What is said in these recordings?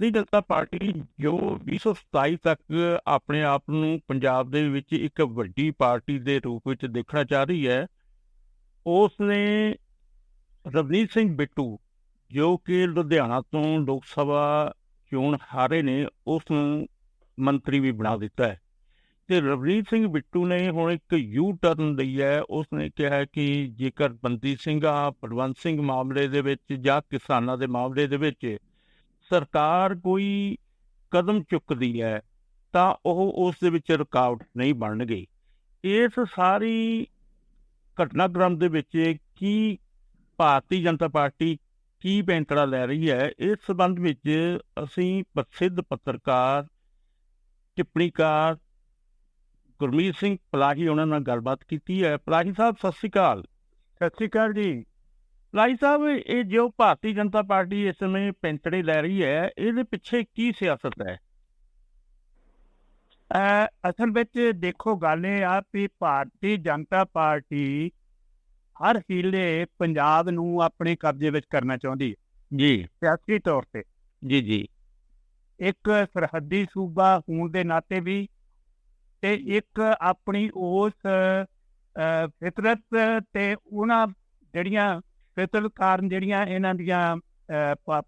Bharatiya Janata party ਜੋ 2027 ਤੱਕ ਆਪਣੇ ਆਪ ਨੂੰ ਪੰਜਾਬ ਦੇ ਵਿੱਚ ਇੱਕ ਵੱਡੀ ਪਾਰਟੀ ਦੇ ਰੂਪ ਵਿੱਚ ਦੇਖਣਾ ਚਾਹ ਰਹੀ ਹੈ ਉਸ ਨੇ ਰਵਨੀਤ ਸਿੰਘ ਬਿੱਟੂ ਜੋ ਕਿ ਲੁਧਿਆਣਾ ਤੋਂ ਲੋਕ ਸਭਾ ਚੋਣ ਹਾਰੇ ਨੇ, ਉਸ ਨੂੰ ਮੰਤਰੀ ਵੀ ਬਣਾ ਦਿੱਤਾ ਹੈ। ਤੇ ਰਵਨੀਤ ਸਿੰਘ ਬਿੱਟੂ ਨੇ ਹੁਣ ਇੱਕ ਯੂ ਟਰਨ ਲਈ ਹੈ ਉਸ ਨੇ ਕਿਹਾ ਕਿ ਜੇਕਰ ਬੰਦੀ ਸਿੰਘਾਂ ਬਲਵੰਤ ਸਿੰਘ ਮਾਮਲੇ ਦੇ ਵਿੱਚ ਜਾਂ ਕਿਸਾਨਾਂ ਦੇ ਮਾਮਲੇ ਦੇ ਵਿੱਚ ਸਰਕਾਰ ਕੋਈ ਕਦਮ ਚੁੱਕਦੀ ਹੈ, ਤਾਂ ਉਹ ਉਸ ਦੇ ਵਿੱਚ ਰੁਕਾਵਟ ਨਹੀਂ ਬਣਨਗੇ। ਇਸ ਸਾਰੀ ਘਟਨਾਕ੍ਰਮ ਦੇ ਵਿੱਚ ਕੀ ਭਾਰਤੀ ਜਨਤਾ ਪਾਰਟੀ ਕੀ ਪੈਂਤੜਾ ਲੈ ਰਹੀ ਹੈ, ਇਸ ਸਬੰਧ ਵਿੱਚ ਅਸੀਂ ਪ੍ਰਸਿੱਧ ਪੱਤਰਕਾਰ, ਟਿੱਪਣੀਕਾਰ ਗੁਰਮੀਤ ਸਿੰਘ ਪਲਾਹੀ ਉਹਨਾਂ ਨਾਲ ਗੱਲਬਾਤ ਕੀਤੀ ਹੈ। ਪਲਾਹੀ ਸਾਹਿਬ, ਸਤਿ ਸ਼੍ਰੀ ਅਕਾਲ। ਸਤਿ ਸ਼੍ਰੀ ਅਕਾਲ ਜੀ। ਪਲਾਹੀ ਸਾਹਿਬ ਇਹ ਜੋ ਭਾਰਤੀ ਜਨਤਾ ਪਾਰਟੀ ਇਸ ਸਮੇਂ ਪੈਂਤੜੇ ਲੈ ਰਹੀ ਹੈ ਇਹਦੇ ਪਿੱਛੇ ਕੀ ਸਿਆਸਤ ਹੈ? ਅਸਲ ਵਿੱਚ ਦੇਖੋ ਗੱਲ ਇਹ ਆ ਵੀ ਭਾਰਤੀ ਜਨਤਾ ਪਾਰਟੀ ਹਰ ਹੀਲੇ ਪੰਜਾਬ ਨੂੰ ਆਪਣੇ ਕਬਜ਼ੇ ਵਿੱਚ ਕਰਨਾ ਚਾਹੁੰਦੀ ਹੈ। ਜੀ। ਸਿਆਸੀ ਤੌਰ ਤੇ। ਜੀ ਜੀ। ਇੱਕ ਸਰਹੱਦੀ ਸੂਬਾ ਹੋਣ ਦੇ ਨਾਤੇ ਵੀ ਤੇ ਇੱਕ ਆਪਣੀ ਉਸ ਫਿਤਰਤ ਤੇ ਉਹਨਾਂ ਜਿਹੜੀਆਂ ਫਿਤਰਤ ਕਾਰਨ ਜਿਹੜੀਆਂ ਇਹਨਾਂ ਦੀਆਂ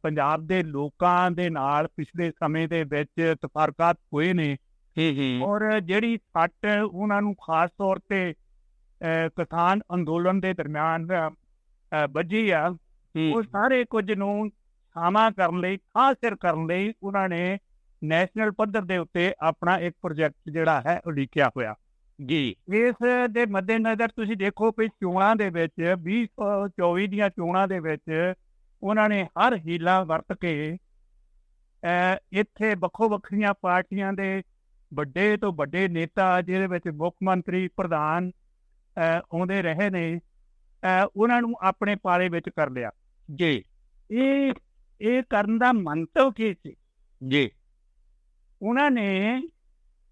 ਪੰਜਾਬ ਦੇ ਲੋਕਾਂ ਦੇ ਨਾਲ ਪਿਛਲੇ ਸਮੇਂ ਦੇ ਵਿੱਚ ਤਫਰਕਾਤ ਹੋਏ ਨੇ। ਹੂੰ ਹੂੰ। ਔਰ ਜਿਹੜੀ ਸੱਟ ਉਹਨਾਂ ਨੂੰ ਖਾਸ ਤੌਰ ਤੇ ਕਿਸਾਨ ਅੰਦੋਲਨ ਦੇ ਦਰਮਿਆਨ ਵੱਜੀ ਆ ਉਹ ਸਾਰੇ ਕੁਝ ਨੂੰ ਸਾਮਾ ਕਰਨ ਲਈ ਹਾਸਿਲ ਕਰਨ ਲਈ ਉਹਨਾਂ ਨੇ ਨੈਸ਼ਨਲ ਪੱਧਰ ਦੇ ਉੱਤੇ ਆਪਣਾ ਇੱਕ ਪ੍ਰੋਜੈਕਟ ਜਿਹੜਾ ਹੈ ਉਹ ਲਿਖਿਆ ਹੋਇਆ। ਜੀ। ਇਸ ਦੇ ਮੱਦੇਨਜ਼ਰ ਤੁਸੀਂ ਦੇਖੋ ਕਿ ਚੋਣਾਂ ਦੇ ਵਿੱਚ 2024 ਦੀਆਂ ਚੋਣਾਂ ਦੇ ਵਿੱਚ ਉਹਨਾਂ ਨੇ ਹਰ ਹੀਲਾ ਵਰਤ ਕੇ ਇੱਥੇ ਵੱਖੋ ਵੱਖਰੀਆਂ ਪਾਰਟੀਆਂ ਦੇ ਵੱਡੇ ਤੋਂ ਵੱਡੇ ਨੇਤਾ ਜਿਹਦੇ ਵਿੱਚ ਮੁੱਖ ਮੰਤਰੀ ਪ੍ਰਧਾਨ ਆਉਂਦੇ ਰਹੇ ਨੇ ਉਹਨਾਂ ਨੂੰ ਆਪਣੇ ਪਾਲੇ ਵਿੱਚ ਕਰ ਲਿਆ। ਜੀ। ਇਹ ਇਹ ਕਰਨ ਦਾ ਮੰਤਵ ਕੀ ਸੀ? ਜੀ। ਉਹਨਾਂ ਨੇ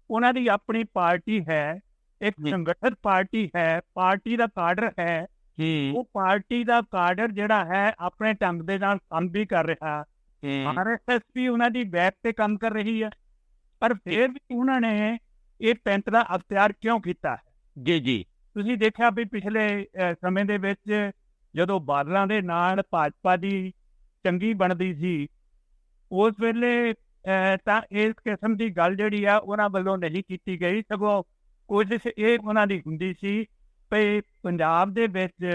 ਉਹਨਾਂ ਦੀ ਆਪਣੀ ਪਾਰਟੀ ਹੈ ਇੱਕ। ਸੰਗਠਿਤ ਪਾਰਟੀ ਹੈ ਪਾਰਟੀ ਦਾ ਕਾਡਰ ਹੈ। ਉਹ ਪਾਰਟੀ ਦਾ ਕਾਡਰ ਜਿਹੜਾ ਹੈ ਆਪਣੇ ਢੰਗ ਦੇ ਨਾਲ ਕੰਮ ਵੀ ਕਰ ਰਿਹਾ। ਆਰਐਸਐਸ ਵੀ ਉਹਨਾਂ ਦੀ ਬੈਕ ਤੇ ਕੰਮ ਕਰ ਰਹੀ ਹੈ। ਪਰ ਫਿਰ ਵੀ ਉਹਨਾਂ ਨੇ ਇਹ ਪੈਂਤਰਾ ਅਖਤਿਆਰ ਕਿਉਂ ਕੀਤਾ? ਜੀ ਜੀ। ਤੁਸੀਂ ਦੇਖਿਆ ਵੀ ਪਿਛਲੇ ਸਮੇਂ ਦੇ ਵਿੱਚ ਜਦੋਂ ਬਾਦਲਾਂ ਦੇ ਨਾਲ ਭਾਜਪਾ ਦੀ ਚੰਗੀ ਬਣਦੀ ਸੀ ਉਸ ਵੇਲੇ ਤਾਂ ਇਸ ਕਿਸਮ ਦੀ ਗੱਲ ਜਿਹੜੀ ਆ ਉਹਨਾਂ ਵੱਲੋਂ ਨਹੀਂ ਕੀਤੀ ਗਈ। ਸਗੋਂ ਕੋਸ਼ਿਸ਼ ਇਹ ਉਹਨਾਂ ਦੀ ਹੁੰਦੀ ਸੀ ਕਿ ਪੰਜਾਬ ਦੇ ਵਿੱਚ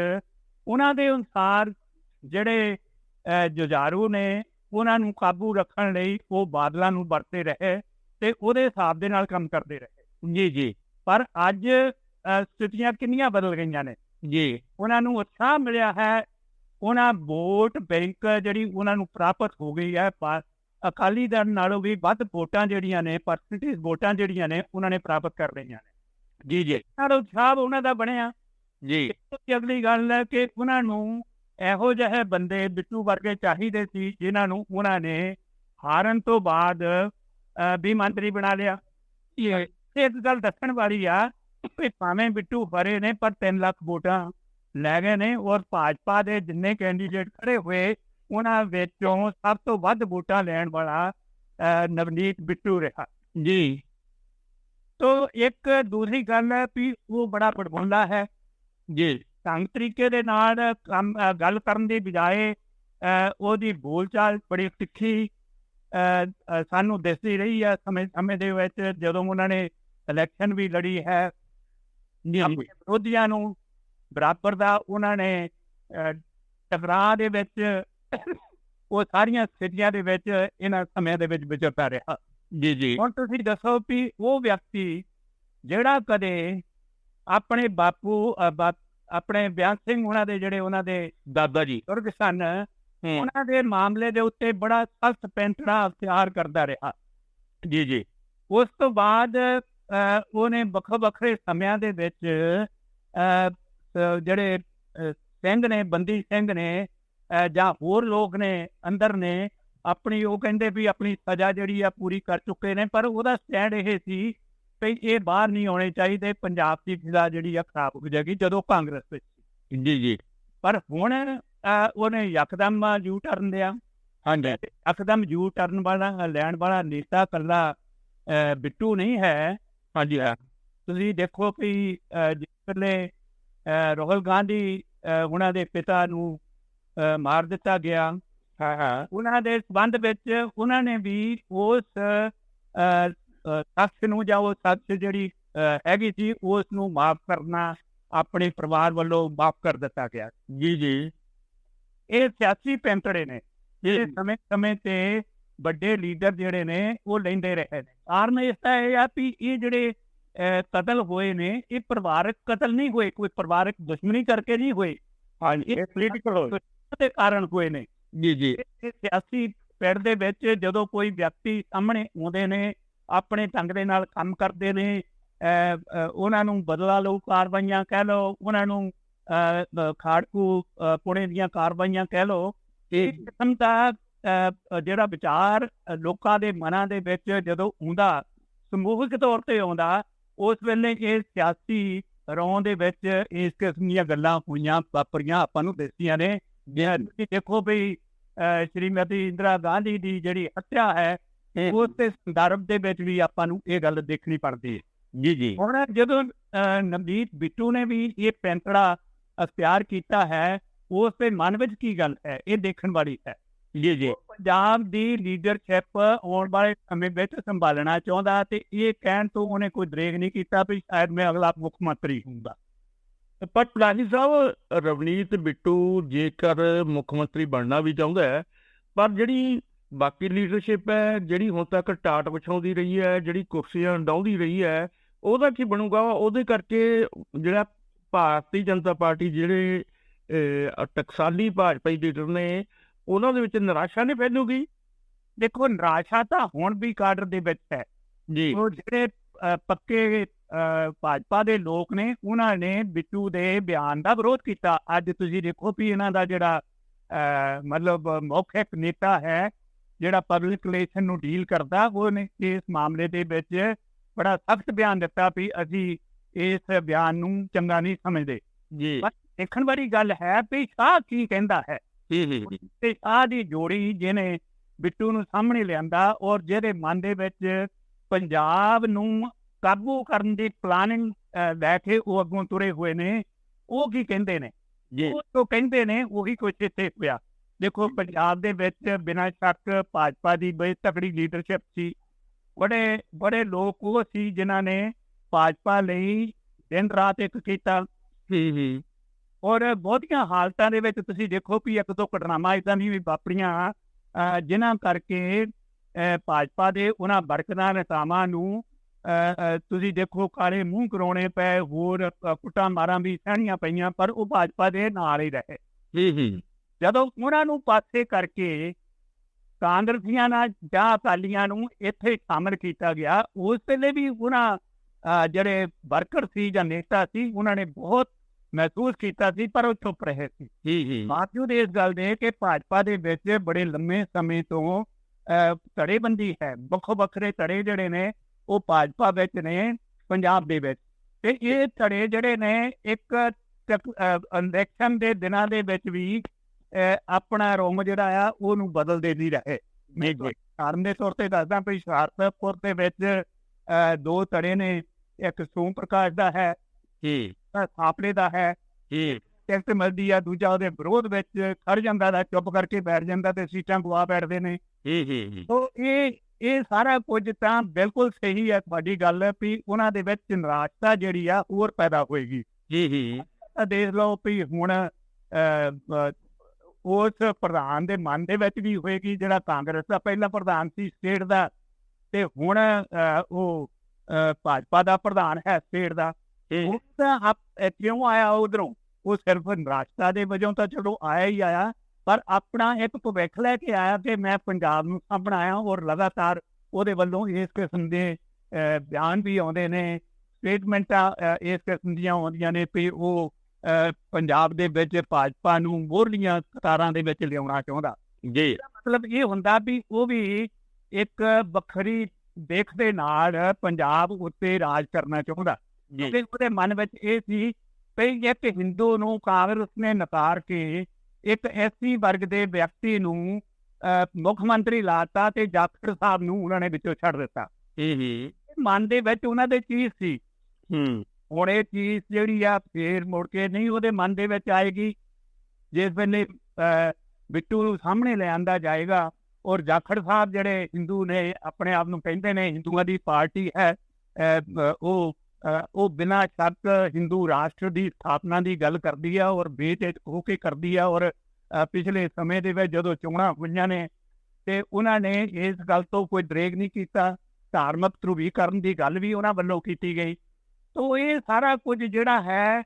ਉਹਨਾਂ ਦੇ ਅਨੁਸਾਰ ਜਿਹੜੇ ਜੁਝਾਰੂ ਨੇ ਉਹਨਾਂ ਨੂੰ ਕਾਬੂ ਰੱਖਣ ਲਈ ਉਹ ਬਾਦਲਾਂ ਨੂੰ ਵਰਤੇ ਰਹੇ ਤੇ ਉਹਦੇ ਹਿਸਾਬ ਦੇ ਨਾਲ ਕੰਮ ਕਰਦੇ ਰਹੇ। ਜੀ ਜੀ। ਪਰ ਅੱਜ ਸਥਿਤੀਆਂ ਕਿੰਨੀਆਂ ਬਦਲ ਗਈਆਂ ਨੇ? ਜੀ। ਉਹਨਾਂ ਨੂੰ ਉਤਸ਼ਾਹ ਮਿਲਿਆ ਹੈ ਉਹਨਾਂ ਵੋਟ ਬੈਂਕ ਜਿਹੜੀ ਉਹਨਾਂ ਨੂੰ ਪ੍ਰਾਪਤ ਹੋ ਗਈ ਹੈ ਪਰ ਅਕਾਲੀ ਦਲ ਨਾਲੋਂ ਵੀ ਵੱਧ ਵੋਟਾਂ ਜਿਹੜੀਆਂ ਨੇ ਪਰਸੈਂਟੇਜ ਵੋਟਾਂ ਜਿਹੜੀਆਂ ਨੇ ਉਹਨਾਂ ਨੇ ਪ੍ਰਾਪਤ ਕਰ ਲਈਆਂ ਨੇ। ਜੀ ਜੀ। ਨਾਲ ਉਤਸ਼ਾਹ ਉਹਨਾਂ ਦਾ ਬਣਿਆ। ਜੀ। ਤੋਂ ਅਗਲੀ ਗੱਲ ਹੈ ਕਿ ਉਹਨਾਂ ਨੂੰ ਇਹੋ ਜਿਹੇ ਬੰਦੇ ਬਿੱਟੂ ਵਰਗੇ ਚਾਹੀਦੇ ਸੀ ਜਿਨ੍ਹਾਂ ਨੂੰ ਉਹਨਾਂ ਨੇ ਹਾਰਨ ਤੋਂ ਬਾਅਦ ਵੀ ਮੰਤਰੀ ਬਣਾ ਲਿਆ। ਇਹ ਇੱਕ ਗੱਲ ਦੱਸਣ ਵਾਲੀ ਆ ਕਿ ਭਾਵੇਂ ਬਿੱਟੂ ਫਰੇ ਨੇ ਪਰ 3 ਲੱਖ ਵੋਟਾਂ ਲੈ ਗਏ ਨੇ ਔਰ ਭਾਜਪਾ ਦੇ ਜਿੰਨੇ ਕੈਂਡੀਡੇਟ ਖੜੇ ਹੋਏ ਉਹਨਾਂ ਵਿੱਚੋਂ ਸਭ ਤੋਂ ਵੱਧ ਵੋਟਾਂ ਲੈਣ ਵਾਲਾ ਨਵਨੀਤ ਬਿੱਟੂ ਰਿਹਾ। ਜੀ। ਤੋ ਇੱਕ ਦੂਸਰੀ ਗੱਲ ਹੈ ਵੀ ਉਹ ਬੜਾ ਪੜਬੋਲਾ ਹੈ ਜੀ ਢੰਗ ਤਰੀਕੇ ਦੇ ਨਾਲ ਕੰਮ ਅ, ਗੱਲ ਕਰਨ ਦੀ ਬਜਾਏ ਅ, ਉਹਦੀ ਬੋਲਚਾਲ ਬੜੀ ਤਿੱਖੀ ਅ, ਅ, ਸਾਨੂੰ ਦਿਸਦੀ ਰਹੀ ਹੈ ਸਮੇਂ ਸਮੇਂ ਦੇ ਵਿੱਚ ਜਦੋਂ ਉਹਨਾਂ ਨੇ ਇਲੈਕਸ਼ਨ ਵੀ ਲੜੀ ਹੈ ਜੀ ਆਪਣੇ ਵਿਰੋਧੀਆਂ ਨੂੰ ਬਰਾਬਰ ਦਾ ਉਹਨਾਂ ਨੇ ਅ, ਟਕਰਾਅ ਦੇ ਵਿੱਚ ਉਹ ਸਾਰੀਆਂ ਸਥਿਤੀਆਂ ਦੇ ਵਿੱਚ ਇਹਨਾਂ ਸਮਿਆਂ ਦੇ ਵਿੱਚ ਵਿਚਰਦਾ ਰਿਹਾ ਜੀ ਜੀ। ਹੁਣ ਤੁਸੀਂ ਦੱਸੋ ਵੀ ਉਹ ਵਿਅਕਤੀ ਜਿਹੜਾ ਕਦੇ ਆਪਣੇ ਬਾਪੂ ਆਪਣੇ ਬਿਆਨ ਸਿੰਘ ਉਹਨਾਂ ਦੇ ਜਿਹੜੇ ਉਹਨਾਂ ਦੇ ਦਾਦਾ ਜੀ। ਬਜ਼ੁਰਗ ਸਨ ਉਹਨਾਂ ਦੇ ਮਾਮਲੇ ਦੇ ਉੱਤੇ ਬੜਾ ਸਖਤ ਪੈਂਤੜਾ ਅਖਤਿਆਰ ਕਰਦਾ ਰਿਹਾ। ਜੀ ਜੀ। ਉਸ ਤੋਂ ਬਾਅਦ ਉਹਨੇ ਵੱਖ ਵੱਖਰੇ ਸਮਿਆਂ ਦੇ ਵਿੱਚ ਜਿਹੜੇ ਸਿੰਘ ਨੇ ਬੰਦੀ ਸਿੰਘ ਨੇ ਜਾਂ ਹੋਰ ਲੋਕ ਨੇ ਅੰਦਰ ਨੇ ਆਪਣੀ ਉਹ ਕਹਿੰਦੇ ਵੀ ਆਪਣੀ ਸਜ਼ਾ ਜਿਹੜੀ ਆ ਪੂਰੀ ਕਰ ਚੁੱਕੇ ਨੇ ਪਰ ਉਹਦਾ ਸਟੈਂਡ ਇਹ ਸੀ ਵੀ ਇਹ ਬਾਹਰ ਨਹੀਂ ਆਉਣੇ ਚਾਹੀਦੇ ਪੰਜਾਬ ਦੀ ਫਿਜ਼ਾ ਜਿਹੜੀ ਆ ਖਰਾਬ ਹੋ ਜਾਏਗੀ ਜਦੋਂ ਕਾਂਗਰਸ ਵਿੱਚ। ਜੀ ਜੀ। ਪਰ ਹੁਣ ਉਹਨੇ ਯਕਦਮ ਯੂ ਟਰਨ ਲਿਆ। ਹਾਂਜੀ। ਅਕਦਮ ਯੂ ਟਰਨ ਵਾਲਾ ਲੈਣ ਵਾਲਾ ਨੇਤਾ ਕੱਲਾ ਬਿੱਟੂ ਨਹੀਂ ਹੈ। ਹਾਂਜੀ ਹਾਂ। ਤੁਸੀਂ ਦੇਖੋ ਕਿ ਅਹ, ਜਿਸ ਵੇਲੇ ਅਹ, ਰਾਹੁਲ ਗਾਂਧੀ ਉਹਨਾਂ ਦੇ ਪਿਤਾ ਨੂੰ ਮਾਰ ਦਿੱਤਾ ਗਿਆ। ਹਾਂ। ਉਹਨਾਂ ਦੇ ਸੰਬੰਧ ਵਿੱਚ ਉਹਨਾਂ ਨੇ ਵੀ ਉਸ ਸ਼ਖਸ ਨੂੰ ਜਾਂ ਉਹ ਸ਼ਖਸ ਜਿਹੜੀ ਹੈਗੀ ਸੀ ਉਸ ਨੂੰ ਮਾਫ ਕਰਨਾ ਆਪਣੇ ਪਰਿਵਾਰ ਵੱਲੋਂ ਮਾਫ ਕਰ ਦਿੱਤਾ ਗਿਆ। ਜੀ ਜੀ। ਇਹ ਸਿਆਸੀ ਪੈਂਤੜੇ ਨੇ। ਜੀ। ਇਹ ਸਮੇਂ ਸਮੇਂ ਤੇ ਵੱਡੇ ਲੀਡਰ ਜਿਹੜੇ ਨੇ ਉਹ ਲੈਂਦੇ ਰਹੇ ਨੇ। ਕਾਰਨ ਇਸ ਦਾ ਇਹ ਆ ਵੀ ਇਹ ਜਿਹੜੇ ਕਤਲ ਹੋਏ ਨੇ ਇਹ ਪਰਿਵਾਰਕ ਕਤਲ ਨਹੀਂ ਹੋਏ ਕੋਈ ਪਰਿਵਾਰਕ ਦੁਸ਼ਮਣੀ ਕਰਕੇ ਨਹੀਂ ਹੋਏ। ਹਾਂਜੀ ਇਹ ਪੋਲੀਟੀਕਲ ਹੋ ਦੇ ਕਾਰਨ ਹੋਏ ਨੇ। ਜੀ ਜੀ। ਸਿਆਸੀ ਪਿੜ ਦੇ ਵਿੱਚ ਜਦੋਂ ਕੋਈ ਵਿਅਕਤੀ ਸਾਹਮਣੇ ਆਉਂਦੇ ਨੇ ਆਪਣੇ ਢੰਗ ਦੇ ਨਾਲ ਕੰਮ ਕਰਦੇ ਨੇ ਉਹਨਾਂ ਨੂੰ ਬਦਲਾ ਲਓ ਕਾਰਵਾਈਆਂ ਕਹਿ ਲਓ ਉਹਨਾਂ ਨੂੰ ਖਾੜਕੂ ਪੁਣੇ ਦੀਆਂ ਕਾਰਵਾਈਆਂ ਕਹਿ ਲਓ ਇਹ ਕਿਸਮ ਦਾ ਜਿਹੜਾ ਵਿਚਾਰ ਲੋਕਾਂ ਦੇ ਮਨਾਂ ਦੇ ਵਿੱਚ ਜਦੋਂ ਆਉਂਦਾ ਸਮੂਹਿਕ ਤੌਰ ਤੇ ਆਉਂਦਾ ਉਸ ਵੇਲੇ ਇਹ ਸਿਆਸੀ ਰੌਂ ਦੇ ਵਿੱਚ ਇਸ ਕਿਸਮ ਦੀਆਂ ਗੱਲਾਂ ਹੋਈਆਂ ਵਾਪਰੀਆਂ ਆਪਾਂ ਨੂੰ ਦੱਸੀਆਂ ਨੇ। ਜੇ ਤੁਸੀਂ ਦੇਖੋ ਵੀ ਸ਼੍ਰੀਮਤੀ ਇੰਦਰਾ ਗਾਂਧੀ ਦੀ ਜਿਹੜੀ ਹੱਤਿਆ ਹੈ ਉਸ ਦੇ ਸੰਦਰਭ ਦੇ ਵਿੱਚ ਵੀ ਆਪਾਂ ਨੂੰ ਇਹ ਗੱਲ ਦੇਖਣੀ ਪੜਦੀ ਹੈ। ਜੀ ਜੀ। ਹੁਣ ਜਦੋਂ ਨਵਦੀਪ ਬਿੱਟੂ ਨੇ ਵੀ ਇਹ ਪੈਂਤੜਾ ਅਖਤਿਆਰ ਕੀਤਾ ਹੈ ਉਸ ਦੇ ਮਨ ਵਿੱਚ ਕੀ ਗੱਲ ਹੈ? ਇਹ ਦੇਖਣ ਵਾਲੀ ਹੈ। ਜੀ ਜੀ। ਪੰਜਾਬ ਦੀ ਲੀਡਰਸ਼ਿਪ ਆਉਣ ਵਾਲੇ ਸਮੇਂ ਵਿੱਚ ਸੰਭਾਲਣਾ ਚਾਹੁੰਦਾ ਤੇ ਇਹ ਕਹਿਣ ਤੋਂ ਉਹਨੇ ਕੋਈ ਦਰੇਗ ਨਹੀਂ ਕੀਤਾ ਵੀ ਸ਼ਾਇਦ ਮੈਂ ਅਗਲਾ ਮੁੱਖ ਮੰਤਰੀ ਹੋਊਂਗਾ। ਪਰ ਪਲਾਨੀ ਸਾਹਿਬ ਰਵਨੀਤ ਬਿੱਟੂ ਜੇਕਰ ਮੁੱਖ ਮੰਤਰੀ ਬਣਨਾ ਵੀ ਚਾਹੁੰਦਾ ਹੈ ਪਰ ਜਿਹੜੀ ਬਾਕੀ ਲੀਡਰਸ਼ਿਪ ਹੈ ਜਿਹੜੀ ਹੁਣ ਤੱਕ ਟਾਟ ਵਿਛਾਉਂਦੀ ਰਹੀ ਹੈ ਜਿਹੜੀ ਕੁਰਸੀਆਂ ਡਾਉਂਦੀ ਰਹੀ ਹੈ ਉਹਦਾ ਕੀ ਬਣੂਗਾ? ਉਹਦੇ ਕਰਕੇ ਜਿਹੜਾ ਭਾਰਤੀ ਜਨਤਾ ਪਾਰਟੀ ਜਿਹੜੇ ਟਕਸਾਲੀ ਭਾਜਪਾਈ ਲੀਡਰ ਨੇ ਉਹਨਾਂ ਦੇ ਵਿੱਚ ਨਿਰਾਸ਼ਾ ਨਹੀਂ ਫੈਲੂਗੀ? ਦੇਖੋ ਨਿਰਾਸ਼ਾ ਤਾਂ ਹੁਣ ਵੀ ਕਾਡਰ ਦੇ ਵਿੱਚ ਹੈ। ਜੀ। ਉਹ ਜਿਹੜੇ ਪੱਕੇ ਭਾਜਪਾ ਦੇ ਲੋਕ ਨੇ ਉਹਨਾਂ ਨੇ ਬਿੱਟੂ ਦੇ ਬਿਆਨ ਦਾ ਵਿਰੋਧ ਕੀਤਾ। ਅੱਜ ਤੁਸੀਂ ਦੇਖੋ ਵੀ ਇਹਨਾਂ ਦਾ ਜਿਹੜਾ ਮਤਲਬ ਮੌਖਿਕ ਨੇਤਾ ਹੈ ਜਿਹੜਾ ਪਬਲਿਕ ਰਿਲੇਸ਼ਨ ਨੂੰ ਡੀਲ ਕਰਦਾ ਉਹਨੇ ਇਸ ਮਾਮਲੇ ਦੇ ਵਿੱਚ ਬੜਾ ਸਖਤ ਬਿਆਨ ਦਿੱਤਾ ਵੀ ਅਸੀਂ ਇਸ ਬਿਆਨ ਨੂੰ ਚੰਗਾ ਨਹੀਂ ਸਮਝਦੇ। ਜੀ। ਬਸ ਦੇਖਣ ਵਾਲੀ ਗੱਲ ਹੈ ਵੀ ਸ਼ਾਹ ਕੀ ਕਹਿੰਦਾ ਹੈ। ਜੀ ਜੀ ਜੀ ਤੇ ਆਹ ਦੀ ਜੋੜੀ ਜਿਹਨੇ ਬਿੱਟੂ ਨੂੰ ਸਾਹਮਣੇ ਲਿਆਂਦਾ ਔਰ ਜਿਹਦੇ ਮਨ ਦੇ ਵਿੱਚ ਪੰਜਾਬ ਨੂੰ ਕਾਬੂ ਕਰਨ ਦੀ ਪਲਾਨਿੰਗ ਲੈ ਕੇ ਉਹ ਅੱਗੋਂ ਤੁਰੇ ਹੋਏ ਨੇ ਉਹ ਕੀ ਕਹਿੰਦੇ ਨੇ? ਜੀ। ਉਹ ਤੋਂ ਕਹਿੰਦੇ ਨੇ ਉਹੀ ਕੁਝ ਇੱਥੇ ਹੋਇਆ। ਦੇਖੋ ਪੰਜਾਬ ਦੇ ਵਿੱਚ ਬਿਨਾਂ ਸ਼ੱਕ ਭਾਜਪਾ ਦੀ ਬੜੀ ਤਕੜੀ ਲੀਡਰਸ਼ਿਪ ਸੀ। ਬੜੇ ਬੜੇ ਲੋਕ ਉਹ ਸੀ ਜਿਨ੍ਹਾਂ ਨੇ ਭਾਜਪਾ ਲਈ ਦਿਨ ਰਾਤ ਇੱਕ ਕੀਤਾ। ਹੂੰ ਹੂੰ। ਔਰ ਬਹੁਤੀਆਂ ਹਾਲਤਾਂ ਦੇ ਵਿੱਚ ਤੁਸੀਂ ਦੇਖੋ ਵੀ ਇੱਕ ਦੋ ਘਟਨਾਵਾਂ ਇਦਾਂ ਦੀਆਂ ਵੀ ਵਾਪਰੀਆਂ ਜਿਨ੍ਹਾਂ ਕਰਕੇ ਭਾਜਪਾ ਦੇ ਉਹਨਾਂ ਵਰਕਰਾਂ ਨੇਤਾਵਾਂ ਨੂੰ ਤੁਸੀਂ ਦੇਖੋ ਕਾਲੇ ਮੂੰਹ ਕਰਾਉਣੇ ਪਏ ਹੋਰ ਕੁੱਟਾਂ ਮਾਰਾਂ ਵੀ ਸਹਿਣੀਆਂ ਪਈਆਂ ਪਰ ਉਹ ਭਾਜਪਾ ਦੇ ਨਾਲ ਹੀ ਰਹੇ। ਹੂੰ ਹੂੰ। ਜਦੋਂ ਉਹਨਾਂ ਨੂੰ ਪਾਸੇ ਕਰਕੇ ਕਾਂਗਰਸੀਆਂ ਨਾਲ ਜਾਂ ਅਕਾਲੀਆਂ ਨੂੰ ਇੱਥੇ ਸ਼ਾਮਲ ਕੀਤਾ ਗਿਆ ਉਸ ਵੇਲੇ ਵੀ ਉਹਨਾਂ ਜਿਹੜੇ ਵਰਕਰ ਸੀ ਜਾਂ ਨੇਤਾ ਸੀ ਉਹਨਾਂ ਨੇ ਬਹੁਤ ਮਹਿਸੂਸ ਕੀਤਾ ਸੀ ਪਰ ਉਹ ਚੁੱਪ ਰਹੇ ਸੀ। ਹੂੰ ਹੂੰ। ਬਾਵਜੂਦ ਇਸ ਗੱਲ ਦੇ ਕਿ ਭਾਜਪਾ ਦੇ ਵਿੱਚ ਬੜੇ ਲੰਮੇ ਸਮੇਂ ਤੋਂ ਧੜੇਬੰਦੀ ਹੈ। ਵੱਖੋ ਵੱਖਰੇ ਧੜੇ ਜਿਹੜੇ ਨੇ ਉਹ ਭਾਜਪਾ ਵਿੱਚ ਨੇ ਪੰਜਾਬ ਦੇ ਵਿੱਚ। ਤੇ ਇਹ ਧੜੇ ਜਿਹੜੇ ਨੇ ਇੱਕ ਇਲੈਕਸ਼ਨ ਦੇ ਦਿਨਾਂ ਦੇ ਵਿੱਚ ਵੀ ਆਪਣਾ ਰੋਮ ਜਿਹੜਾ ਆ ਉਹਨੂੰ ਬਦਲਦੇ ਨਹੀਂ ਰਹੇ। ਮੈਂ ਜੀ। ਕਾਰਨ ਦੇ ਤੌਰ ਤੇ ਦੱਸਦਾ ਵੀ ਹੁਸ਼ਿਆਰਪੁਰ ਦੇ ਵਿੱਚ ਦੋ ਧੜੇ ਨੇ। ਇੱਕ ਸੋਮ ਪ੍ਰਕਾਸ਼ ਦਾ ਹੈ ਹੂੰ। ਥਾਪੜੇ ਦਾ ਹੈ। ਹੂੰ। ਟਿਕਟ ਮਿਲਦੀ ਆ ਦੂਜਾ ਉਹਦੇ ਵਿਰੋਧ ਵਿੱਚ ਖੜ ਜਾਂਦਾ ਦਾ ਚੁੱਪ ਕਰਕੇ ਬੈਠ ਜਾਂਦਾ ਤੇ ਸੀਟਾਂ ਗਵਾ ਬੈਠਦੇ ਨੇ। ਹੂੰ ਹੂੰ ਸੋ ਇਹ ਇਹ ਸਾਰਾ ਕੁਝ ਤਾਂ ਬਿਲਕੁਲ ਸਹੀ ਹੈ ਤੁਹਾਡੀ ਗੱਲ ਵੀ ਉਹਨਾਂ ਦੇ ਵਿੱਚ ਨਿਰਾਸ਼ਤਾ ਜਿਹੜੀ ਆ ਹੋਰ ਪੈਦਾ ਹੋਏਗੀ। ਹੂੰ ਤਾਂ ਦੇਖ ਲਓ ਵੀ ਹੁਣ ਉਸ ਪ੍ਰਧਾਨ ਦੇ ਮਨ ਦੇ ਵਿੱਚ ਵੀ ਹੋਏਗੀ ਜਿਹੜਾ ਕਾਂਗਰਸ ਦਾ ਪਹਿਲਾ ਪ੍ਰਧਾਨ ਸੀ ਸਟੇਟ ਦਾ। ਤੇ ਹੁਣ ਉਹ ਭਾਜਪਾ ਦਾ ਪ੍ਰਧਾਨ ਹੈ ਸਟੇਟ ਦਾ। ਉਹ ਤਾਂ ਆਪ ਕਿਉਂ ਆਇਆ ਉਧਰੋਂ? ਉਹ ਸਿਰਫ ਨਿਰਾਸ਼ਤਾ ਦੇ ਵਜੋਂ ਤਾਂ ਚਲੋ ਆਇਆ ਹੀ ਆਇਆ ਪਰ ਆਪਣਾ ਇੱਕ ਭਵਿੱਖ ਲੈ ਕੇ ਆਇਆ ਕਿ ਮੈਂ ਪੰਜਾਬ ਨੂੰ ਆਇਆ ਔਰ ਲਗਾਤਾਰ ਉਹਦੇ ਵੱਲੋਂ ਇਸ ਕਿਸਮ ਦੇ ਬਿਆਨ ਵੀ ਆਉਂਦੇ ਨੇ ਸਟੇਟਮੈਂਟਾਂ ਇਸ ਕਿਸਮ ਦੀਆਂ ਆਉਂਦੀਆਂ ਨੇ ਵੀ ਉਹ ਪੰਜਾਬ ਦੇ ਵਿੱਚ ਭਾਜਪਾ ਨੂੰ ਮੋਹਰਲੀਆਂ ਕਤਾਰਾਂ ਦੇ ਵਿੱਚ ਲਿਆਉਣਾ ਚਾਹੁੰਦਾ। ਜੀ। ਮਤਲਬ ਇਹ ਹੁੰਦਾ ਵੀ ਉਹ ਵੀ ਇੱਕ ਵੱਖਰੀ ਦੇਖ ਦੇ ਨਾਲ ਪੰਜਾਬ ਉੱਤੇ ਰਾਜ ਕਰਨਾ ਚਾਹੁੰਦਾ। ਜੀ। ਤੇ ਉਹਦੇ ਮਨ ਵਿੱਚ ਇਹ ਸੀ ਵੀ ਇੱਕ ਹਿੰਦੂ ਨੂੰ ਕਾਂਗਰਸ ਨੇ ਨਕਾਰ ਕੇ ਇੱਕ ਐਸੀ ਵਰਗ ਦੇ ਵਿਅਕਤੀ ਨੂੰ ਮੁੱਖ ਮੰਤਰੀ ਲਾਤਾ ਤੇ ਜਾਖੜ ਸਾਹਿਬ ਨੂੰ ਉਹਨਾਂ ਨੇ ਵਿੱਚੋਂ ਛੱਡ ਦਿੱਤਾ। ਹੂੰ ਹੂੰ। ਮਨ ਦੇ ਵਿੱਚ ਉਹਨਾਂ ਦੇ ਚੀਜ਼ ਸੀ। ਹੂੰ। ਹੁਣ ਇਹ ਚੀਜ਼ ਜਿਹੜੀ ਆ ਫੇਰ ਮੁੜ ਕੇ ਨਹੀਂ ਉਹਦੇ ਮਨ ਦੇ ਵਿੱਚ ਆਏਗੀ। ਜਿਸ ਵੇਲੇ ਬਿੱਟੂ ਨੂੰ ਸਾਹਮਣੇ ਲਿਆਂਦਾ ਜਾਏਗਾ ਔਰ ਜਾਖੜ ਸਾਹਿਬ ਜਿਹੜੇ ਹਿੰਦੂ ਨੇ ਆਪਣੇ ਆਪ ਨੂੰ ਕਹਿੰਦੇ ਨੇ ਹਿੰਦੂਆਂ ਦੀ ਪਾਰਟੀ ਹੈ ਉਹ ਉਹ ਬਿਨਾਂ ਸ਼ੱਕ ਹਿੰਦੂ ਰਾਸ਼ਟਰ ਦੀ ਸਥਾਪਨਾ ਦੀ ਗੱਲ ਕਰਦੀ ਆ ਔਰ ਬੇਤੇ ਹੋ ਕੇ ਕਰਦੀ ਆ ਔਰ ਪਿਛਲੇ ਸਮੇਂ ਦੇ ਵਿੱਚ ਜਦੋਂ ਚੋਣਾਂ ਹੋਈਆਂ ਨੇ ਤੇ ਉਹਨਾਂ ਨੇ ਇਸ ਗੱਲ ਤੋਂ ਕੋਈ ਦਰੇਗ ਨਹੀਂ ਕੀਤਾ ਧਾਰਮਿਕ ਧਰੁਵੀਕਰਨ ਦੀ ਗੱਲ ਵੀ ਉਹਨਾਂ ਵੱਲੋਂ ਕੀਤੀ ਗਈ। ਤੋ ਇਹ ਸਾਰਾ ਕੁਝ ਜਿਹੜਾ ਹੈ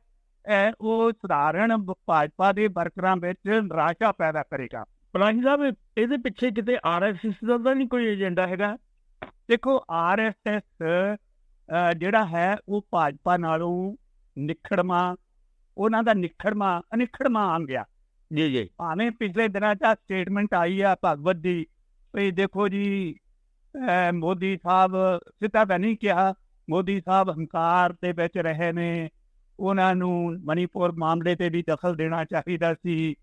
ਉਹ ਸਧਾਰਨ ਭਾਜਪਾ ਦੇ ਵਰਕਰਾਂ ਵਿੱਚ ਨਿਰਾਸ਼ਾ ਪੈਦਾ ਕਰੇਗਾ। ਪਲਾਹੀ ਸਾਹਿਬ ਇਹਦੇ ਪਿੱਛੇ ਕਿਤੇ ਆਰਐਸਐਸ ਦਾ ਤਾਂ ਨਹੀਂ ਕੋਈ ਏਜੰਡਾ ਹੈਗਾ? ਦੇਖੋ ਆਰਐਸਐਸ ਜਿਹੜਾ ਹੈ ਉਹ ਭਾਜਪਾ ਨਾਲੋਂ ਨਿਖੜਮਾ ਉਹਨਾਂ ਦਾ ਨਿਖੜਮਾ ਅਨਿਖੜਮਾ ਆ ਗਿਆ। ਜੀ ਜੀ। ਭਾਵੇਂ ਪਿਛਲੇ ਦਿਨਾਂ 'ਚ ਸਟੇਟਮੈਂਟ ਆਈ ਆ ਭਗਵਤ ਦੀ ਵੀ ਦੇਖੋ ਜੀ ਮੋਦੀ ਸਾਹਿਬ ਸਿੱਧਾ ਤਾਂ ਨਹੀਂ ਕਿਹਾ ਮੋਦੀ ਸਾਹਿਬ ਹੰਕਾਰ ਦੇ ਵਿੱਚ ਰਹੇ ਨੇ ਉਹਨਾਂ ਨੂੰ ਮਨੀਪੁਰ ਮਾਮਲੇ ਤੇ ਵੀ ਦਖਲ ਦੇਣਾ ਚਾਹੀਦਾ ਸੀ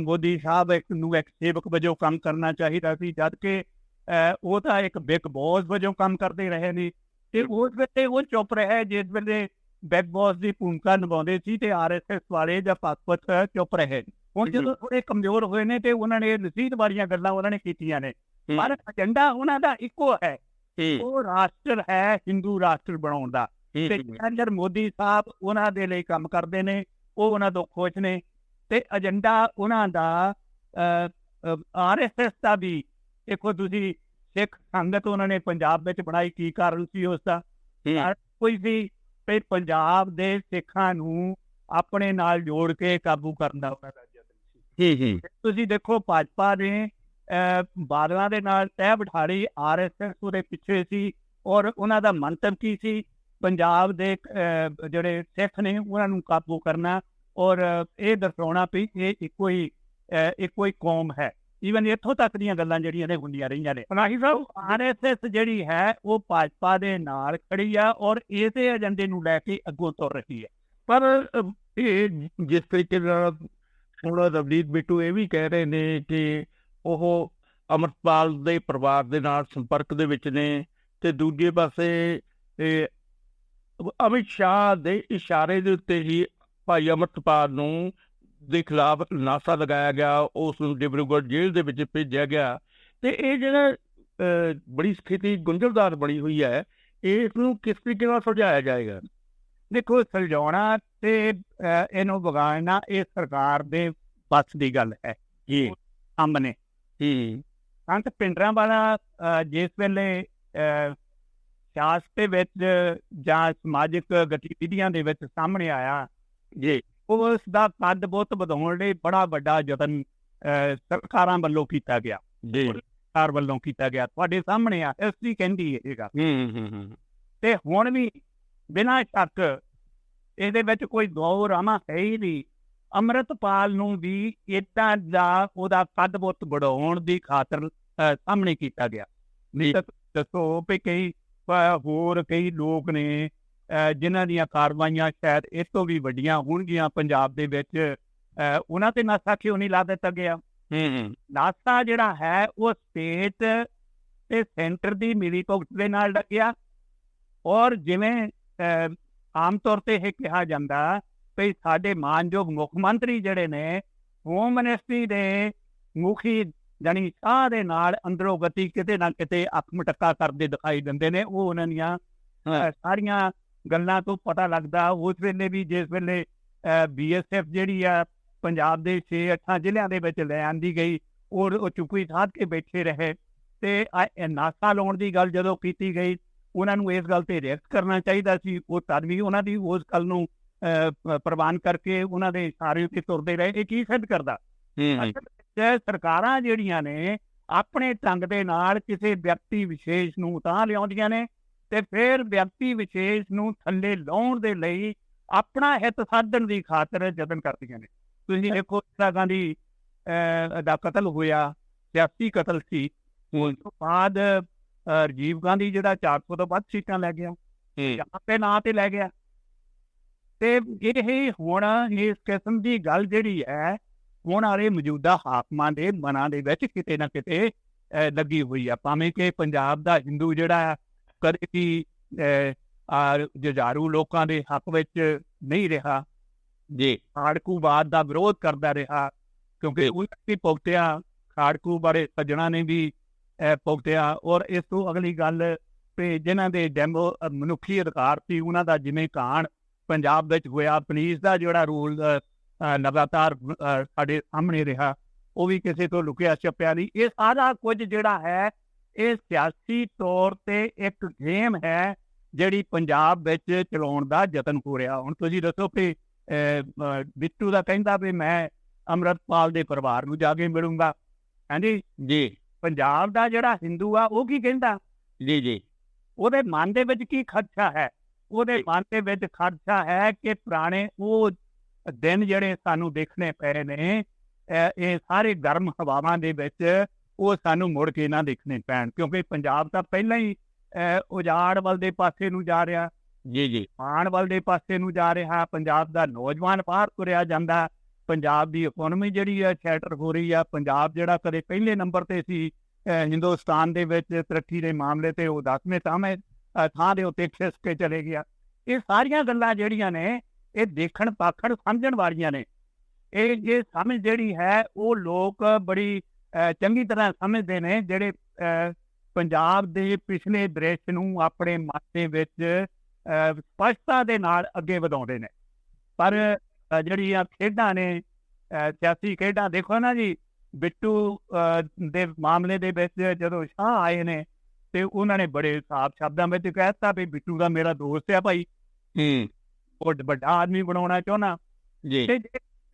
ਮੋਦੀ ਸਾਹਿਬ ਇੱਕ ਨੂੰ ਇੱਕ ਸੇਵਕ ਵਜੋਂ ਕੰਮ ਕਰਨਾ ਚਾਹੀਦਾ ਸੀ ਜਦ ਕਿ ਅਹ ਉਹ ਤਾਂ ਇੱਕ ਬਿਗ ਬੌਸ ਵਜੋਂ ਕੰਮ ਕਰਦੇ ਰਹੇ ਨੇ। ਤੇ ਉਸ ਵੇਲੇ ਉਹ ਚੁੱਪ ਰਹੇ ਜਿਸ ਵੇਲੇ ਬਿਗ ਬੌਸ ਦੀ ਭੂਮਿਕਾ ਨਿਭਾਉਂਦੇ ਸੀ ਤੇ ਆਰਐਸਐਸ ਵਾਲੇ ਜਾਂ ਭਗਵਤ ਚੁੱਪ ਰਹੇ। ਹੁਣ ਜਦੋਂ ਥੋੜੇ ਕਮਜ਼ੋਰ ਹੋਏ ਨੇ ਤੇ ਉਹਨਾਂ ਨੇ ਨਸੀਹਤ ਵਾਲੀਆਂ ਗੱਲਾਂ ਉਹਨਾਂ ਨੇ ਕੀਤੀਆਂ ਨੇ। ਪਰ ਏਜੰਡਾ ਉਹਨਾਂ ਦਾ ਇੱਕੋ ਹੈ। ਉਹ ਰਾਸ਼ਟਰ ਹੈ ਹਿੰਦੂ ਰਾਸ਼ਟਰ ਬਣਾਉਣ ਦਾ। ਤੇ ਨਰਿੰਦਰ ਮੋਦੀ ਸਾਹਿਬ ਉਹਨਾਂ ਦੇ ਲਈ ਕੰਮ ਕਰਦੇ ਨੇ ਉਹ ਉਹਨਾਂ ਤੋਂ ਖੁਸ਼ ਨੇ। ਤੇ ਏਜੰਡਾ ਉਹਨਾਂ ਦਾ ਆਰਐਸਐਸ ਦਾ ਵੀ। ਦੇਖੋ ਤੁਸੀਂ ਸਿੱਖ ਸੰਗਤ ਉਹਨਾਂ ਨੇ ਪੰਜਾਬ ਵਿੱਚ ਬਣਾਈ ਕੀ ਕਾਰਨ ਸੀ ਉਸ ਦਾ ਕੋਈ ਵੀ ਵੀ ਪੰਜਾਬ ਦੇ ਸਿੱਖਾਂ ਨੂੰ ਆਪਣੇ ਨਾਲ ਜੋੜ ਕੇ ਕਾਬੂ ਕਰਨ ਦਾ ਉਹਨਾਂ ਦਾ ਯਤਨ ਸੀ। ਹੂੰ ਹੂੰ। ਤੁਸੀਂ ਦੇਖੋ ਭਾਜਪਾ ਨੇ ਬਾਦਲਾਂ ਦੇ ਨਾਲ ਤਹਿ ਬਿਠਾੜੀ ਆਰਐਸਐਸ ਉਹਦੇ ਪਿੱਛੇ ਸੀ ਔਰ ਉਹਨਾਂ ਦਾ ਮੰਤਵ ਕੀ ਸੀ? ਪੰਜਾਬ ਦੇ ਜਿਹੜੇ ਸਿੱਖ ਨੇ ਉਹਨਾਂ ਨੂੰ ਕਾਬੂ ਕਰਨਾ ਔਰ ਇਹ ਦਰਸਾਉਣਾ ਵੀ ਇਹ ਇੱਕੋ ਹੀ ਇੱਕੋ ਹੀ ਕੌਮ ਹੈ। ਈਵਨ ਇੱਥੋਂ ਤੱਕ ਦੀਆਂ ਗੱਲਾਂ ਜਿਹੜੀਆਂ ਨੇ ਹੁੰਦੀਆਂ ਰਹੀਆਂ ਨੇ। ਪਨਾਹੀ ਸਾਹਿਬ ਆਰਐਸਐਸ ਜਿਹੜੀ ਹੈ, ਉਹ ਭਾਜਪਾ ਦੇ ਨਾਲ ਖੜੀ ਆ ਔਰ ਇਸੇ ਏਜੰਡੇ ਨੂੰ ਲੈ ਕੇ ਅੱਗੋਂ ਤੁਰ ਰਹੀ ਹੈ। ਪਰ ਇਹ ਜਿਸ ਤਰੀਕੇ ਨਾਲ ਹੁਣ ਰਵਨੀਤ ਬਿੱਟੂ ਇਹ ਵੀ ਕਹਿ ਰਹੇ ਨੇ ਕਿ ਉਹ ਅਮਰਪਾਲ ਦੇ ਪਰਿਵਾਰ ਦੇ ਨਾਲ ਸੰਪਰਕ ਦੇ ਵਿੱਚ ਨੇ ਤੇ ਦੂਜੇ ਪਾਸੇ ਅਮਿਤ ਸ਼ਾਹ ਦੇ ਇਸ਼ਾਰੇ ਦੇ ਉੱਤੇ ਹੀ ਭਾਈ ਅਮਰਪਾਲ ਨੂੰ ਦੇ ਖਿਲਾਫ ਨਾਸਾ ਲਗਾਇਆ ਗਿਆ ਉਸ ਨੂੰ ਡਿਬਰੂਗੜ੍ਹ ਜੇਲ੍ਹ ਦੇ ਵਿੱਚ ਭੇਜਿਆ ਗਿਆ। ਤੇ ਇਹ ਜਿਹੜਾ ਬੜੀ ਸਥਿਤੀ ਗੁੰਝਲਦਾਰ ਬਣੀ ਹੋਈ ਹੈ ਇਸ ਨੂੰ ਕਿਸ ਤਰੀਕੇ ਨਾਲ ਸੁਲਝਾਇਆ ਜਾਏਗਾ? ਦੇਖੋ ਸੁਲਝਾਉਣਾ ਤੇ ਇਹਨੂੰ ਵਿਗਾੜਨਾ ਇਹ ਸਰਕਾਰ ਦੇ ਬਸ ਦੀ ਗੱਲ ਹੈ। ਜੀ। ਸਾਹਮਣੇ ਹੂੰ ਸੰਤ ਪਿੰਡਰਾਂ ਵਾਲਾ ਜਿਸ ਵੇਲੇ ਸਿਆਸਤ ਦੇ ਵਿੱਚ ਜਾਂ ਸਮਾਜਿਕ ਗਤੀਵਿਧੀਆਂ ਦੇ ਵਿੱਚ ਸਾਹਮਣੇ ਆਇਆ ਜੀ। ਉਸ ਦਾ ਕੱਦ ਬਹੁਤ ਵਧਾਉਣ ਲਈ ਬੜਾ ਵੱਡਾ ਯਤਨ ਸਰਕਾਰਾਂ ਵੱਲੋਂ ਕੀਤਾ ਗਿਆ। ਜੀ। ਸਰਕਾਰ ਵੱਲੋਂ ਕੀਤਾ ਗਿਆ। ਤੁਹਾਡੇ ਸਾਹਮਣੇ ਆ ਇਸ ਦੀ ਕਹਿੰਦੀ ਹੈਗਾ ਹੂੰ ਹੂੰ ਹੂੰ ਤੇ ਹੁਣ ਵੀ ਬਿਨਾਂ ਸ਼ੱਕ ਇਹਦੇ ਵਿੱਚ ਕੋਈ ਦੋ ਰਾਮਾ ਹੈ ਹੀ ਨਹੀਂ। ਅੰਮ੍ਰਿਤਪਾਲ ਨੂੰ ਵੀ ਇਦਾਂ ਦਾ ਉਹਦਾ ਕੱਦ ਬੁੱਤ ਵਧਾਉਣ ਦੀ ਖਾਤਰ ਸਾਹਮਣੇ ਕੀਤਾ ਗਿਆ। ਜੀ। ਦੱਸੋ ਵੀ ਕਈ ਹੋਰ ਕਈ ਲੋਕ ਨੇ ਜਿਨ੍ਹਾਂ ਦੀਆਂ ਕਾਰਵਾਈਆਂ ਸ਼ਾਇਦ ਇਸ ਤੋਂ ਵੀ ਵੱਡੀਆਂ ਹੋਣਗੀਆਂ ਪੰਜਾਬ ਦੇ ਵਿੱਚ ਉਹਨਾਂ ਤੇ ਨਾਸਾ ਕਿਉਂ ਨਹੀਂ ਲਾ ਦਿੱਤਾ ਗਿਆ? ਹੂੰ ਹੂੰ। ਨਾਸਾ ਜਿਹੜਾ ਹੈ ਉਹ ਸਟੇਟ ਤੇ ਸੈਂਟਰ ਦੀ ਮਿਲੀ ਭੁਗਤ ਦੇ ਨਾਲ ਲੱਗਿਆ ਔਰ ਜਿਵੇਂ ਆਮ ਤੌਰ ਤੇ ਇਹ ਕਿਹਾ ਜਾਂਦਾ ਵੀ ਸਾਡੇ ਮਾਨਯੋਗ ਮੁੱਖ ਮੰਤਰੀ ਜਿਹੜੇ ਨੇ ਹੋਮ ਮਿਨਿਸਟਰੀ ਦੇ ਮੁਖੀ ਜਾਨੀ ਸ਼ਾਹ ਦੇ ਨਾਲ ਅੰਦਰੋਂ ਗਤੀ ਕਿਤੇ ਨਾ ਕਿਤੇ ਅੱਖ ਮਟਕਾ ਕਰਦੇ ਦਿਖਾਈ ਦਿੰਦੇ ਨੇ ਉਹ ਉਹਨਾਂ ਦੀਆਂ ਸਾਰੀਆਂ ਗੱਲਾਂ ਤੋਂ ਪਤਾ ਲੱਗਦਾ ਉਸ ਵੇਲੇ ਵੀ ਜਿਸ ਵੇਲੇ ਬੀਐਸਐਫ ਜਿਹੜੀ ਆ ਪੰਜਾਬ ਦੇ 6-8 ਜ਼ਿਲ੍ਹਿਆਂ ਦੇ ਵਿੱਚ ਲੈ ਆਂਦੀ ਗਈ ਔਰ ਉਹ ਚੁੱਪੀ ਸਾਧ ਕੇ ਬੈਠੇ ਰਹੇ। ਤੇ ਨਾਸਾ ਲਾਉਣ ਦੀ ਗੱਲ ਜਦੋਂ ਕੀਤੀ ਗਈ ਉਹਨਾਂ ਨੂੰ ਇਸ ਗੱਲ ਤੇ ਰਿਐਕਟ ਕਰਨਾ ਚਾਹੀਦਾ ਸੀ। ਉਹ ਤਦ ਵੀ ਉਹਨਾਂ ਦੀ ਉਸ ਗੱਲ ਨੂੰ ਪ੍ਰਵਾਨ ਕਰਕੇ ਉਹਨਾਂ ਦੇ ਇਸ਼ਾਰੇ ਉੱਤੇ ਤੁਰਦੇ ਰਹੇ। ਇਹ ਕੀ ਸਿੱਧ ਕਰਦਾ? ਵਿੱਚ ਸਰਕਾਰਾਂ ਜਿਹੜੀਆਂ ਨੇ ਆਪਣੇ ਢੰਗ ਦੇ ਨਾਲ ਕਿਸੇ ਵਿਅਕਤੀ ਵਿਸ਼ੇਸ਼ ਨੂੰ ਤਾਂ ਲਿਆਉਂਦੀਆਂ ਨੇ ਤੇ ਫਿਰ ਵਿਅਕਤੀ ਵਿਸ਼ੇਸ਼ ਨੂੰ ਥੱਲੇ ਲਾਉਣ ਦੇ ਲਈ ਆਪਣਾ ਹਿੱਤ ਸਾਧਣ ਦੀ ਖਾਤਰ ਯਤਨ ਕਰਦੀਆਂ ਨੇ। ਤੁਸੀਂ ਦੇਖੋ ਇੰਦਰਾ ਗਾਂਧੀ ਦਾ ਕਤਲ ਹੋਇਆ ਸਿਆਸੀ ਕਤਲ ਸੀ। ਉਸ ਤੋਂ ਬਾਅਦ ਰਾਜੀਵ ਗਾਂਧੀ ਜਿਹੜਾ 400 ਤੋਂ ਵੱਧ ਸੀਟਾਂ ਲੈ ਗਿਆ। ਜਾਂ ਤੇ ਨਾਂ ਤੇ ਲੈ ਗਿਆ। ਤੇ ਇਹ ਹੁਣ ਇਸ ਕਿਸਮ ਦੀ ਗੱਲ ਜਿਹੜੀ ਹੈ ਹੁਣ ਵਾਲੇ ਮੌਜੂਦਾ ਹਾਕਮਾਂ ਦੇ ਮਨਾਂ ਦੇ ਵਿੱਚ ਕਿਤੇ ਨਾ ਕਿਤੇ ਲੱਗੀ ਹੋਈ ਆ। ਭਾਵੇਂ ਕਿ ਪੰਜਾਬ ਦਾ ਹਿੰਦੂ ਜਿਹੜਾ ਆ, ਕਦੇ ਵੀ ਜੁਝਾਰੂ ਲੋਕਾਂ ਦੇ ਹੱਕ ਵਿੱਚ ਨਹੀਂ ਰਿਹਾ। ਜੀ। ਖਾੜਕੂਵਾਦ ਦਾ ਵਿਰੋਧ ਕਰਦਾ ਰਿਹਾ ਕਿਉਂਕਿ ਉਹ ਵੀ ਪੁਗਤਿਆ ਖਾੜਕੂ ਬਾਰੇ ਸੱਜਣਾ ਨੇ ਵੀ ਅਹ, ਪੁਗਤਿਆ ਔਰ ਇਸ ਤੋਂ ਅਗਲੀ ਗੱਲ ਤੇ ਜਿਨ੍ਹਾਂ ਦੇ ਡੈਮੋ ਮਨੁੱਖੀ ਅਧਿਕਾਰ ਸੀ ਉਹਨਾਂ ਦਾ ਜਿਵੇਂ ਕਾਣ ਪੰਜਾਬ ਵਿੱਚ ਹੋਇਆ ਪੁਲਿਸ ਦਾ ਜਿਹੜਾ ਰੂਲ ਲਗਾਤਾਰ ਸਾਡੇ ਸਾਹਮਣੇ ਰਿਹਾ ਉਹ ਵੀ ਕਿਸੇ ਤੋਂ ਲੁਕਿਆ ਛਪਿਆ ਨਹੀਂ। ਇਹ ਸਾਰਾ ਕੁਝ ਜਿਹੜਾ ਹੈ ਇਹ ਸਿਆਸੀ ਤੌਰ ਤੇ ਇੱਕ ਗੇਮ ਹੈ ਜਿਹੜੀ ਪੰਜਾਬ ਵਿੱਚ ਚਲਾਉਣ ਦਾ ਯਤਨ ਹੋ ਰਿਹਾ। ਹੁਣ ਤੁਸੀਂ ਦੱਸੋ ਕਿ ਬਿੱਟੂ ਦਾ ਕਹਿੰਦਾ ਵੀ ਮੈਂ ਅੰਮ੍ਰਿਤਪਾਲ ਦੇ ਪਰਿਵਾਰ ਨੂੰ ਜਾ ਕੇ ਮਿਲੂੰਗਾ। ਹਾਂਜੀ? ਜੀ। ਪੰਜਾਬ ਦਾ ਜਿਹੜਾ ਹਿੰਦੂ ਆ ਉਹ ਕੀ ਕਹਿੰਦਾ? ਜੀ ਜੀ। ਉਹਦੇ ਮਨ ਦੇ ਵਿੱਚ ਕੀ ਖਦਸ਼ਾ ਹੈ? ਉਹਦੇ ਮਨ ਦੇ ਵਿੱਚ ਖਦਸ਼ਾ ਹੈ ਕਿ ਪੁਰਾਣੇ ਉਹ ਦਿਨ ਜਿਹੜੇ ਸਾਨੂੰ ਦੇਖਣੇ ਪਏ ਨੇ ਅਹ, ਇਹ ਸਾਰੇ ਗਰਮ ਹਵਾਵਾਂ ਦੇ ਵਿੱਚ ਉਹ ਸਾਨੂੰ ਮੁੜ ਕੇ ਨਾ ਦੇਖਣੇ ਪੈਣ ਕਿਉਂਕਿ ਪੰਜਾਬ ਤਾਂ ਪਹਿਲਾਂ ਹੀ ਉਜਾੜ ਵੱਲ ਦੇ ਪਾਸੇ ਨੂੰ ਜਾ ਰਿਹਾ। ਜੀ ਜੀ। ਆਉਣ ਵੱਲ ਦੇ ਪਾਸੇ ਨੂੰ ਜਾ ਰਿਹਾ ਪੰਜਾਬ ਦਾ ਨੌਜਵਾਨ ਬਾਹਰ ਤੁਰਿਆ ਜਾਂਦਾ। ਪੰਜਾਬ ਦੀ ਇਕਨੋਮੀ ਜਿਹੜੀ ਹੈ ਸ਼ੈਟਰ ਹੋ ਰਹੀ ਆ। ਪੰਜਾਬ ਜਿਹੜਾ ਕਦੇ ਪਹਿਲੇ ਨੰਬਰ ਤੇ ਸੀ ਹਿੰਦੁਸਤਾਨ ਦੇ ਵਿੱਚ ਤਰੱਕੀ ਦੇ ਮਾਮਲੇ ਤੇ ਉਹ 10ਵੇਂ ਥਾਂ ਅਹ ਥਾਂ ਦੇ ਉੱਤੇ ਖਿਸਕ ਕੇ ਚਲੇ ਗਿਆ। ਇਹ ਸਾਰੀਆਂ ਗੱਲਾਂ ਜਿਹੜੀਆਂ ਨੇ ਇਹ ਦੇਖਣ ਪਾਖਣ ਸਮਝਣ ਵਾਲੀਆਂ ਨੇ। ਇਹ ਜੇ ਸਮਝ ਜਿਹੜੀ ਹੈ ਉਹ ਲੋਕ ਬੜੀ ਚੰਗੀ ਤਰ੍ਹਾਂ ਸਮਝਦੇ ਨੇ ਜਿਹੜੇ ਪੰਜਾਬ ਦੇ ਪਿਛਲੇ ਦ੍ਰਿਸ਼ ਨੂੰ ਆਪਣੇ ਮਨ ਦੇ ਵਿੱਚ ਸਪਸ਼ਟਤਾ ਦੇ ਨਾਲ ਅੱਗੇ ਵਧਾਉਂਦੇ ਨੇ। ਪਰ ਜਿਹੜੀਆਂ ਖੇਡਾਂ ਨੇ ਸਿਆਸੀ ਖੇਡਾਂ ਦੇਖੋ ਨਾ ਜੀ ਬਿੱਟੂ ਦੇ ਮਾਮਲੇ ਦੇ ਵਿੱਚ ਜਦੋਂ ਸ਼ਾਹ ਆਏ ਨੇ ਤੇ ਉਹਨਾਂ ਨੇ ਬੜੇ ਸਾਫ਼ ਸ਼ਬਦਾਂ ਵਿੱਚ ਕਹਿਤਾ ਵੀ ਬਿੱਟੂ ਦਾ ਮੇਰਾ ਦੋਸਤ ਆ ਭਾਈ। ਹੂੰ। ਉਹ ਵੱਡਾ ਆਦਮੀ ਬਣਾਉਣਾ ਚਾਹੁੰਦਾ। ਜੀ। ਤੇ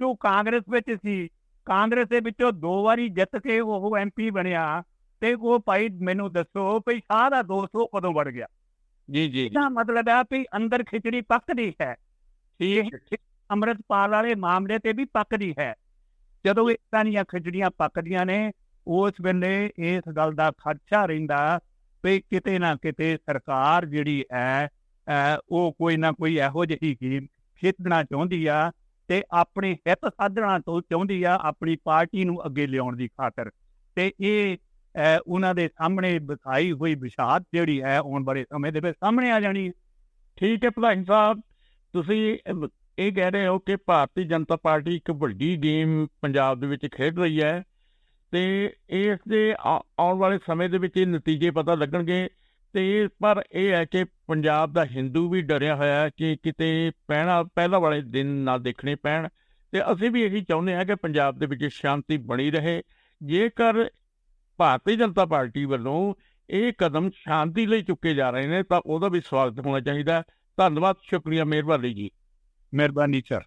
ਜੋ ਕਾਂਗਰਸ ਵਿੱਚ ਸੀ ਕਾਂਗਰਸ ਦੇ ਵਿੱਚੋਂ ਦੋ ਵਾਰੀ ਜਿੱਤ ਕੇ ਉਹ ਐਮਪੀ ਬਣਿਆ ਤੇ ਉਹ ਭਾਈ ਮੈਨੂੰ ਦੱਸੋ ਵੀ ਸ਼ਾਹ ਦਾ ਦੋਸਤ ਉਹ ਕਦੋਂ ਬਣ ਗਿਆ? ਜੀ ਜੀ। ਇਹਦਾ ਮਤਲਬ ਹੈ ਵੀ ਅੰਦਰ ਖਿਚੜੀ ਪੱਕਦੀ ਹੈ। ਇਹ ਅੰਮ੍ਰਿਤਪਾਲ ਵਾਲੇ ਮਾਮਲੇ ਤੇ ਵੀ ਪੱਕਦੀ ਹੈ। ਜਦੋਂ ਇਦਾਂ ਦੀਆਂ ਖਿਚੜੀਆਂ ਪੱਕਦੀਆਂ ਨੇ ਉਸ ਵੇਲੇ ਇਸ ਗੱਲ ਦਾ ਖਦਸ਼ਾ ਰਹਿੰਦਾ ਵੀ ਕਿਤੇ ਨਾ ਕਿਤੇ ਸਰਕਾਰ ਜਿਹੜੀ ਹੈ ਉਹ ਕੋਈ ਨਾ ਕੋਈ ਇਹੋ ਜਿਹੀ ਗੇਮ ਖੇਡਣਾ ਚਾਹੁੰਦੀ ਆ ਤੇ ਆਪਣੇ ਹਿੱਤ ਸਾਧਣਾ ਤੋਂ ਚਾਹੁੰਦੀ ਆ ਆਪਣੀ ਪਾਰਟੀ ਨੂੰ ਅੱਗੇ ਲਿਆਉਣ ਦੀ ਖਾਤਰ। ਤੇ ਇਹ ਉਹਨਾਂ ਦੇ ਸਾਹਮਣੇ ਵਿਖਾਈ ਹੋਈ ਵਿਸ਼ਾਦ ਜਿਹੜੀ ਹੈ, ਆਉਣ ਵਾਲੇ ਸਮੇਂ ਦੇ ਵਿੱਚ ਸਾਹਮਣੇ ਆ ਜਾਣੀ ਹੈ। ਠੀਕ ਹੈ ਭਲਾਈ ਸਾਹਿਬ, ਤੁਸੀਂ ਇਹ ਕਹਿ ਰਹੇ ਹੋ ਕਿ ਭਾਰਤੀ ਜਨਤਾ ਪਾਰਟੀ ਇੱਕ ਵੱਡੀ ਗੇਮ ਪੰਜਾਬ ਦੇ ਵਿੱਚ ਖੇਡ ਰਹੀ ਹੈ। ਤੇ ਇਸ ਦੇ ਆਉਣ ਵਾਲੇ ਸਮੇਂ ਦੇ ਵਿੱਚ ਇਹ ਨਤੀਜੇ ਪਤਾ ਲੱਗਣਗੇ ਤੇ ਪਰ ਇਹ ਹੈ ਕਿ ਪੰਜਾਬ ਦਾ ਹਿੰਦੂ ਵੀ ਡਰਿਆ ਹੋਇਆ ਹੈ ਕਿ ਕਿਤੇ ਪਹਿਣਾ, ਪਹਿਲਾਂ ਵਾਲੇ ਦਿਨ ਨਾ ਦੇਖਣੇ ਪੈਣ ਤੇ ਅਸੀਂ ਵੀ ਇਹੀ ਚਾਹੁੰਦੇ ਹਾਂ ਕਿ ਪੰਜਾਬ ਦੇ ਵਿੱਚ ਸ਼ਾਂਤੀ ਬਣੀ ਰਹੇ। ਜੇਕਰ ਭਾਰਤੀ ਜਨਤਾ ਪਾਰਟੀ ਵੱਲੋਂ ਇਹ ਕਦਮ ਸ਼ਾਂਤੀ ਲਈ ਚੁੱਕੇ ਜਾ ਰਹੇ ਨੇ ਤਾਂ ਉਹਦਾ ਵੀ ਸਵਾਗਤ ਹੋਣਾ ਚਾਹੀਦਾ ਧੰਨਵਾਦ, ਸ਼ੁਕਰੀਆ, ਮਿਹਰਬਾਨੀ ਜੀ। ਮਿਹਰਬਾਨੀ, ਸਰ।